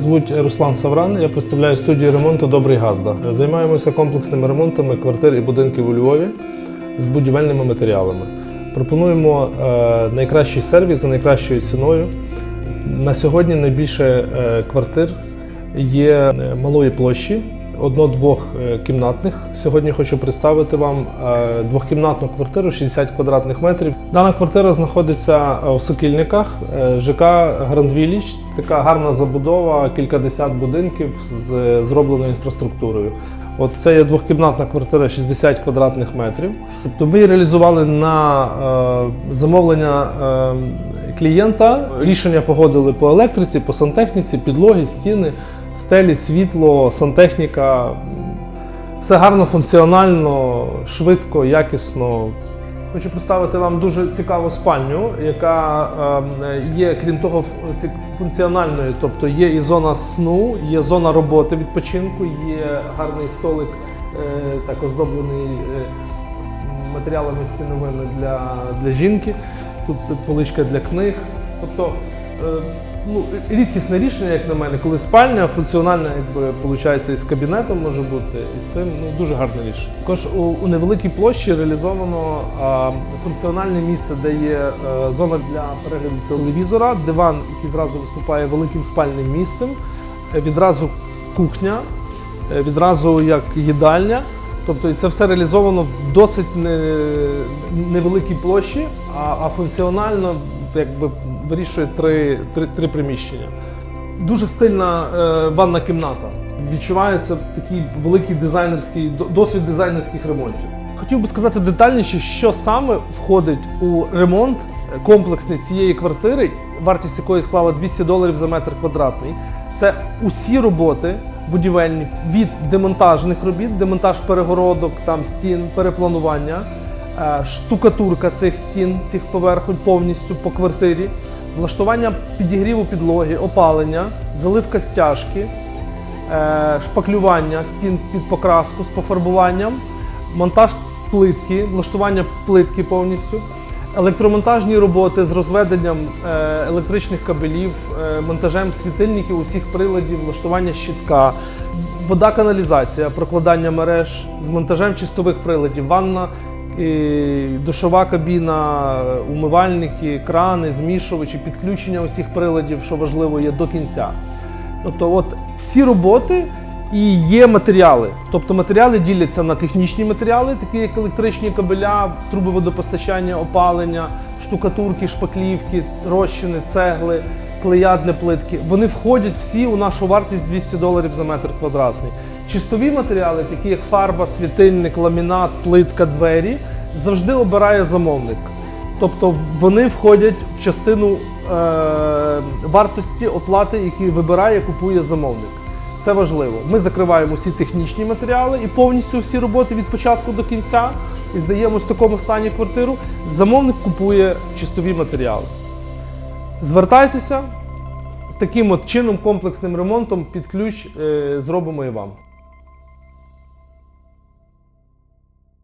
звуть Руслан Савран. Я представляю студію ремонту Добрий Газда. Займаємося комплексними ремонтами квартир і будинків у Львові з будівельними матеріалами. Пропонуємо е, найкращий сервіс за найкращою ціною. На сьогодні найбільше е, квартир є е, малої площі, одно-двох е, кімнатних. Сьогодні хочу представити вам е, двохкімнатну квартиру 60 квадратних метрів. Дана квартира знаходиться е, у Сокільниках, е, ЖК Грандвіліч. Така гарна забудова, кількадесят будинків з е, зробленою інфраструктурою. От це є двохкімнатна квартира 60 квадратних метрів. Тобто ми її реалізували на е, замовлення е, клієнта. Рішення погодили по електриці, по сантехніці, підлоги, стіни, стелі, світло, сантехніка. Все гарно, функціонально, швидко, якісно. Хочу представити вам дуже цікаву спальню, яка е, є, крім того, функціональною. Тобто є і зона сну, є зона роботи відпочинку, є гарний столик, е, так оздоблений е, матеріалами стіновими для, для жінки. Тут поличка для книг. Тобто ну, рідкісне рішення, як на мене, коли спальня функціональна, якби виходить, і з кабінетом може бути, і з цим ну, дуже гарне рішення. Також у, у невеликій площі реалізовано а, функціональне місце, де є е, зона для перегляду телевізора, диван, який зразу виступає великим спальним місцем, е, відразу кухня, е, відразу як їдальня. Тобто це все реалізовано в досить не, невеликій площі, а, а функціонально якби вирішує три, три, три приміщення. Дуже стильна е, ванна кімната. Відчувається такий великий дизайнерський досвід дизайнерських ремонтів. Хотів би сказати детальніше, що саме входить у ремонт е, комплексний цієї квартири, вартість якої склала 200 доларів за метр квадратний. Це усі роботи будівельні від демонтажних робіт, демонтаж перегородок, там стін, перепланування, штукатурка цих стін, цих поверхонь повністю по квартирі, влаштування підігріву підлоги, опалення, заливка стяжки, е, шпаклювання стін під покраску з пофарбуванням, монтаж плитки, влаштування плитки повністю, електромонтажні роботи з розведенням е, електричних кабелів, е, монтажем світильників, усіх приладів, влаштування щитка, вода, каналізація, прокладання мереж з монтажем чистових приладів, ванна. Душова кабіна, умивальники, крани, змішувачі, підключення усіх приладів, що важливо, є до кінця. Тобто, от всі роботи і є матеріали. Тобто матеріали діляться на технічні матеріали, такі як електричні кабеля, труби водопостачання, опалення, штукатурки, шпаклівки, розчини, цегли, клея для плитки. Вони входять всі у нашу вартість 200 доларів за метр квадратний. Чистові матеріали, такі як фарба, світильник, ламінат, плитка, двері, завжди обирає замовник. Тобто вони входять в частину е, вартості оплати, які вибирає, купує замовник. Це важливо. Ми закриваємо всі технічні матеріали і повністю всі роботи від початку до кінця і здаємо в такому стані квартиру. Замовник купує чистові матеріали. Звертайтеся з таким от чином комплексним ремонтом під ключ е, зробимо і вам.